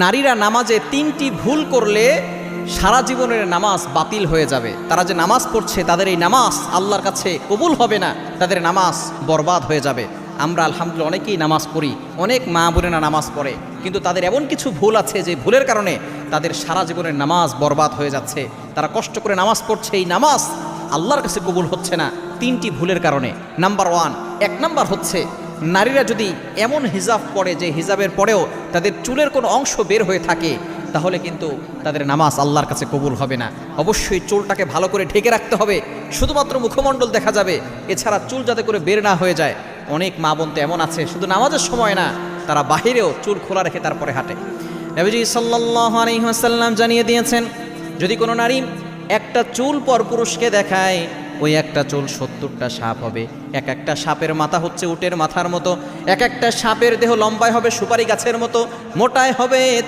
নারীরা নামাজে তিনটি ভুল করলে সারা জীবনের নামাজ বাতিল হয়ে যাবে। তারা যে নামাজ পড়ছে, তাদের এই নামাজ আল্লাহর কাছে কবুল হবে না, তাদের নামাজ বরবাদ হয়ে যাবে। আমরা আলহামদুলিল্লাহ অনেকেই নামাজ পড়ি, অনেক মা বোনেরা নামাজ পড়ে, কিন্তু তাদের এমন কিছু ভুল আছে যে ভুলের কারণে তাদের সারা জীবনের নামাজ বরবাদ হয়ে যাচ্ছে। তারা কষ্ট করে নামাজ পড়ছে, এই নামাজ আল্লাহর কাছে কবুল হচ্ছে না, তিনটি ভুলের কারণে। নাম্বার ওয়ান, এক নাম্বার হচ্ছে নারীরা যদি এমন হিজাব পড়ে যে হিজাবের পরেও তাদের চুলের কোনো অংশ বের হয়ে থাকে, তাহলে কিন্তু তাদের নামাজ আল্লাহর কাছে কবুল হবে না। অবশ্যই চুলটাকে ভালো করে ঢেকে রাখতে হবে। শুধুমাত্র মুখমণ্ডল দেখা যাবে। এছাড়া চুল যাতে করে বের না হয়ে যায়। অনেক মা বোন তো এমন আছে, শুধু নামাজের সময় না, তারা বাহিরেও চুল খোলা রেখে তারপরে হাঁটে। নবীজি সাল্লাহ আলহিহাসাল্লাম জানিয়ে দিয়েছেন, যদি কোনো নারী একটা চুল পর পুরুষকে দেখায় ওই একটা চুল সত্তরটা সাপ হবে। এক একটা সাপের মাথা হচ্ছে উটের মাথার মতো। এক একটা সাপের দেহ লম্বায় হবে সুপারি গাছের মতো। মোটায় হবে